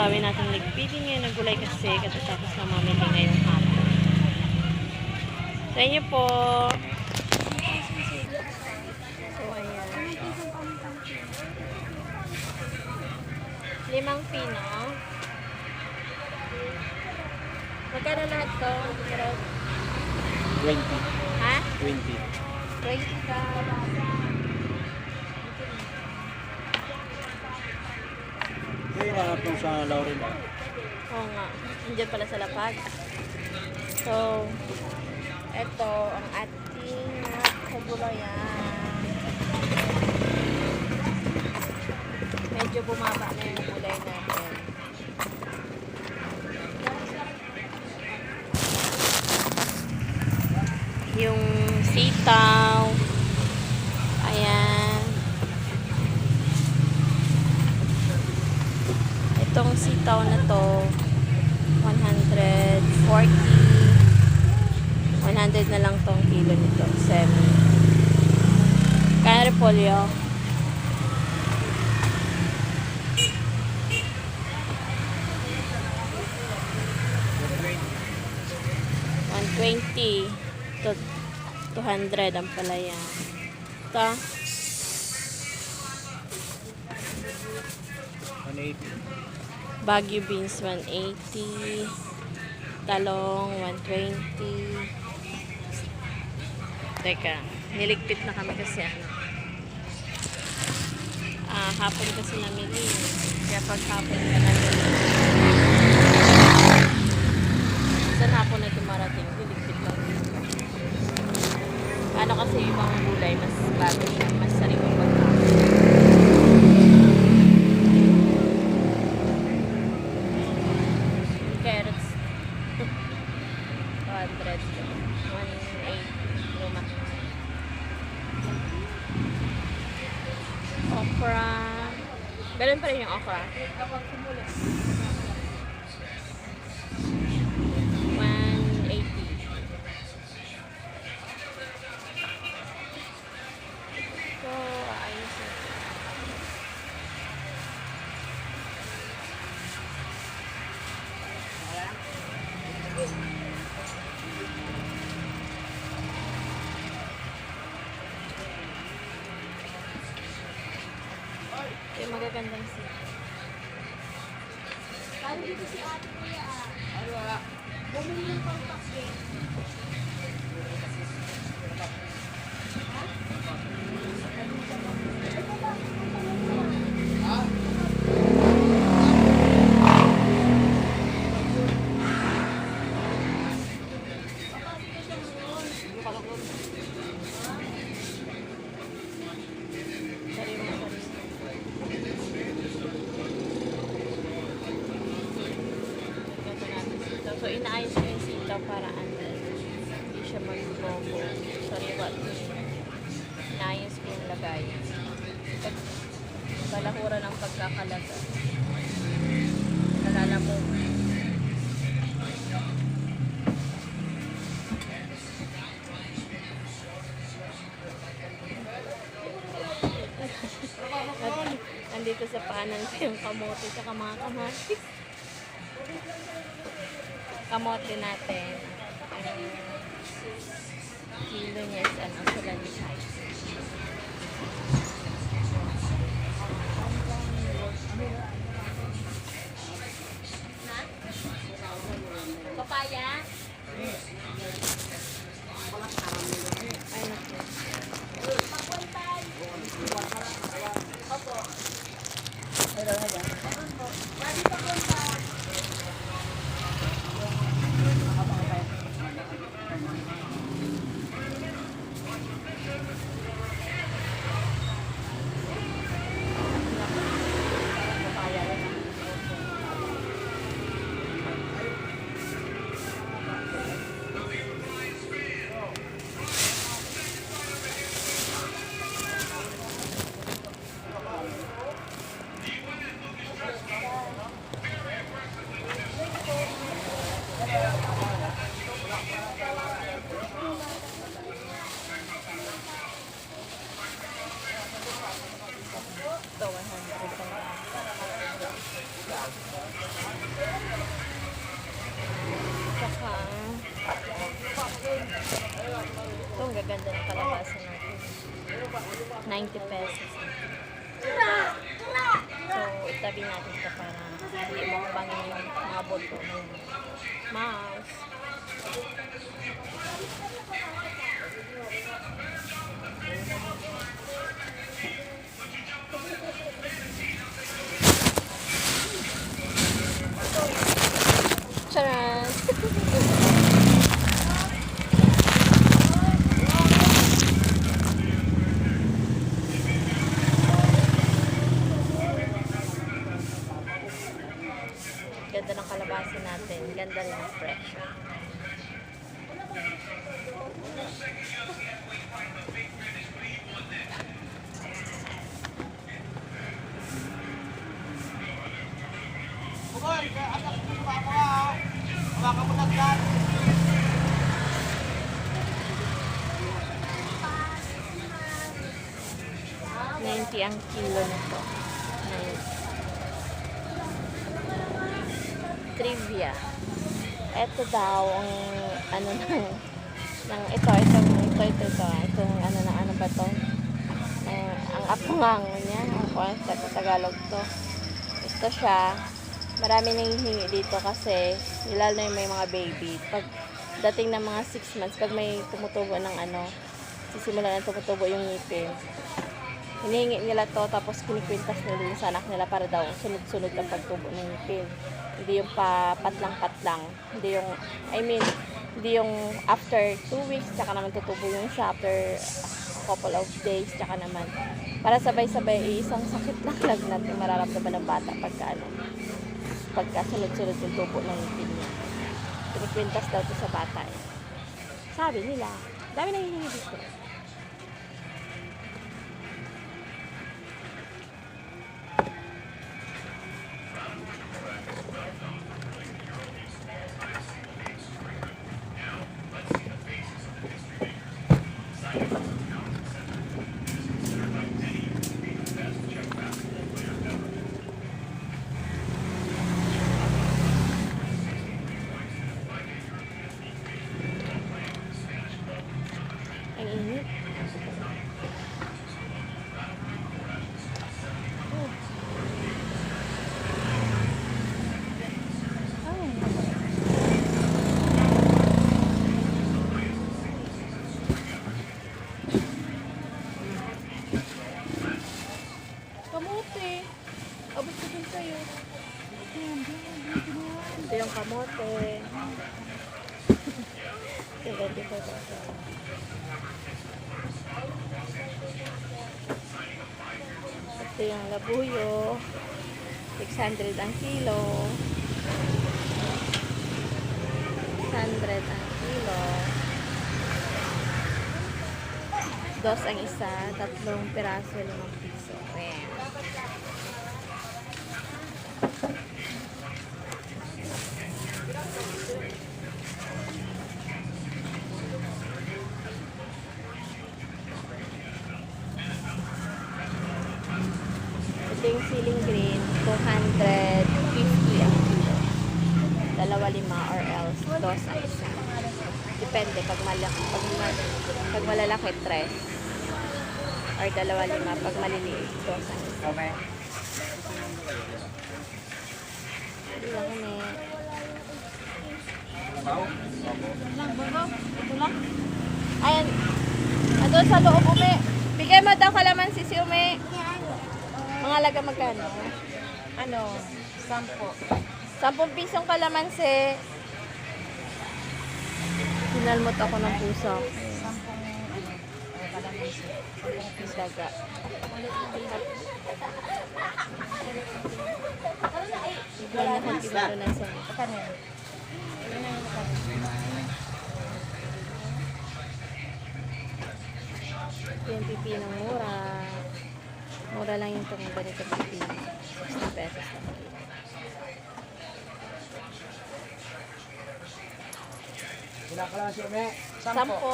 dami natin nagpili ngayon ng gulay kasi katatapos na mamili ngayong hapon. Sa inyo po. So, ayan. Limang pino. Magkano lahat to? Pero, 20. ha? 20. Wait ka. Nung sa Laurel. ah. Oo nga. Nandiyan pala sa lapag. So, ito ang ating kagulayan. Medyo bumaba na yung gulay natin. Yung sitaw. Ayan. Itong sitaw na to, 140. 100 na lang tong kilo nito. 7. Kaya repolyo. Twenty to 200 ang palaya. Ito, 180. Baguio beans 180, talong 120. Teka, niligpit na kami kasi ano. Ah, hapon kasi namili. Kaya pag hapon ka namili. Magagandang sila. Sariwa, sariwa. Ganito natin sitaw. So, inaayos ko yung sitaw para ano, hindi siya mag-gogo. Sariwa ito. Inaayos ko yung lagay. Balahura ng pagkakalaga. Nalala mo. Nandito sa panan ko yung kamote at mga kamatis. Kamote natin. Ang kilo niya is ano, sulansay. 90 pesos. So, itabi natin ito para hindi makabangin yung mga boto ng mouse. Charan! 90 ang kilo nito. Nice. Trivia. Ito daw ang ano ng ng ito ito ito ito ito itong ano na ano ba to? Eh, ang apungang niya, ang kwan sa Tagalog to. Ito siya marami nang hihingi dito kasi lalo na yung may mga baby. Pag dating ng mga 6 months pag may tumutubo ng ano sisimula na tumutubo yung ngipin hinihingi nila to tapos kinikwintas nila dun sa anak nila para daw sunod-sunod ang pagtubo ng ngipin. Hindi yung pa patlang-patlang hindi yung I mean hindi yung after 2 weeks tsaka naman tutubo yung isa after couple of days tsaka naman para sabay-sabay isang sakit lang lagnat yung mararamdaman ng bata pagka ano pagka sunod-sunod yung tubo ng ngipin niya kinikwintas daw to sa bata eh. sabi nila dami nang hihingi dito 600 ang kilo. 600 ang kilo. Dos ang isa. Tatlong piraso, limang piso. Ayan. Ito yung ceiling green, 250 ang kilo. Dalawa lima or else dos ang isa. Depende pag malaki, pag, ma- pag malalaki tres. Or dalawa lima pag maliliit dos ang isa. Okay. Lang bago. Ito lang. Ayan. Andun sa loob, umi. Bigay mo daw kalamansi si umi. Mga laga magkano? Ano? Sampo. 10 pisong kalamansi. Hinalmot ako ng puso. Sampung, ano? Kalamansi. Sampung piso. Daga. Bigla na kong kibaro na sa? Ito yung pipino mura. Mura lang yung itong ganito pipino. 60 pesos lang. Wala ka lang si Ome. Sampo.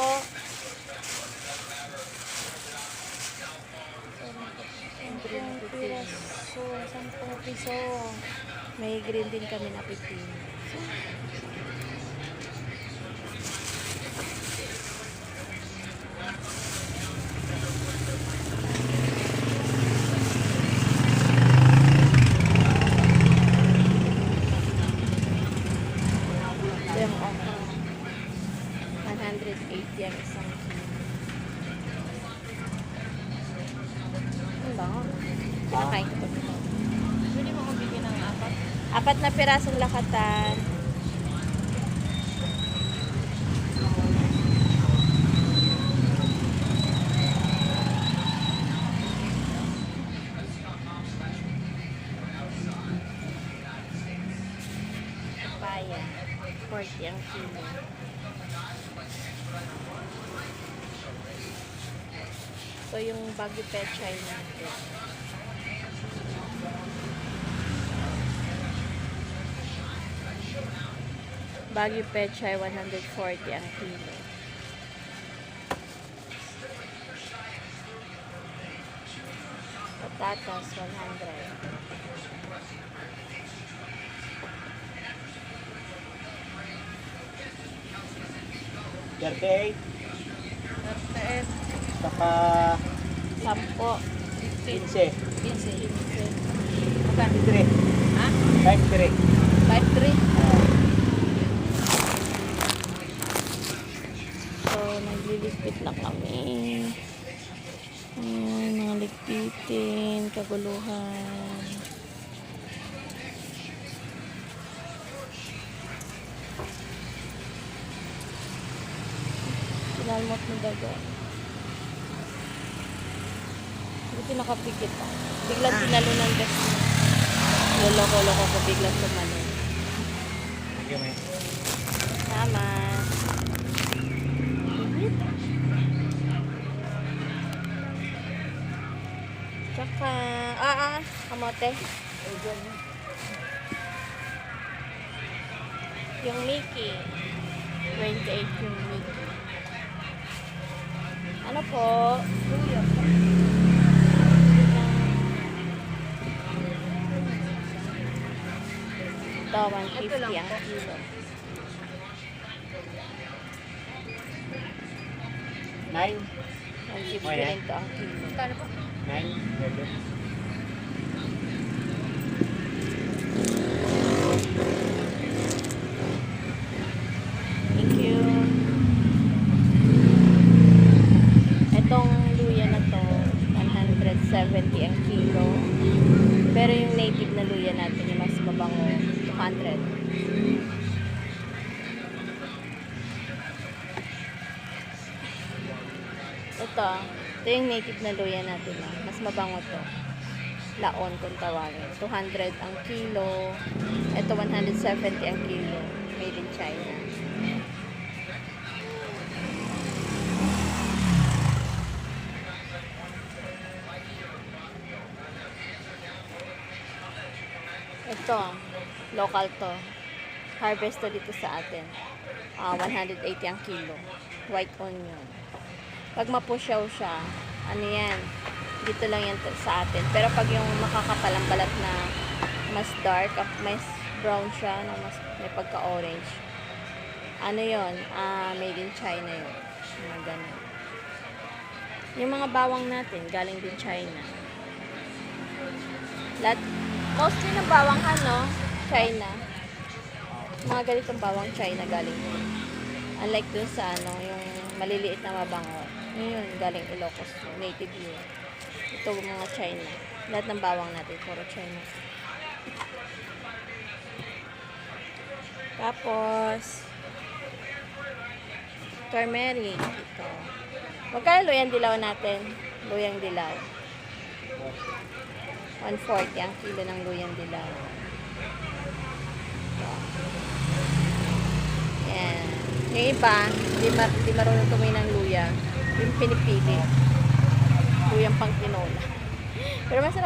piso. Sampung piso. May green din kami na pipino. Makain ko. Pwede mo magbigay ng apat. Apat na pirasong lakatan. Papaya. 40 ang kilo. So, yung Baguio Pechay natin. Baguio Pechay, 140 ang kilo. Patatas, 100. Thirty-eight. Perfect. Saka Sampo. 15. 15. Magkano? 53. Ha? 53. 5-3. So, nagliligpit na kami. Ayan, mga ligpitin, kaguluhan. Sinalmot ng daga. Buti nakapikit ah. Biglang tinalo ng mo. Loloko-loko ko biglang tumalo. Okay, may. Tama. Tsaka, ah, ah, kamote. Yung Mickey. 28 yung Mickey. Ano po? Luya. Ito, 150 ang kilo. Nine. 150 Oh, yeah. rin to ang kilo. Magkano po? nhanh Ito, yung native na luya natin. ah. Mas mabango to. Laon kung tawagin. 200 ang kilo. Ito 170 ang kilo. Made in China. Ito, local to. Harvest to dito sa atin. Ah, 180 ang kilo. White onion. Pag mapusyaw siya, ano yan, dito lang yan sa atin. Pero pag yung makakapalang balat na mas dark, ah, mas brown siya, na mas may pagka-orange. Ano yon Ah, made in China yun. Mga. Yung mga bawang natin, galing din China. Lahat, mostly ng bawang ano, China. Mga ganitong bawang China galing yun. Unlike dun sa ano, yung maliliit na mabango. Yun yun, galing Ilocos, native yun. Ito mga China. Lahat ng bawang natin, puro China. Tapos, turmeric. Ito. Magkano luyang dilaw natin? Luyang dilaw. 140 ang kilo ng luyang dilaw. Ito. Yan. Yung iba, di, mar di marunong tumoy ng luya. Yung pinipili. Luyang pang tinola. Pero masarap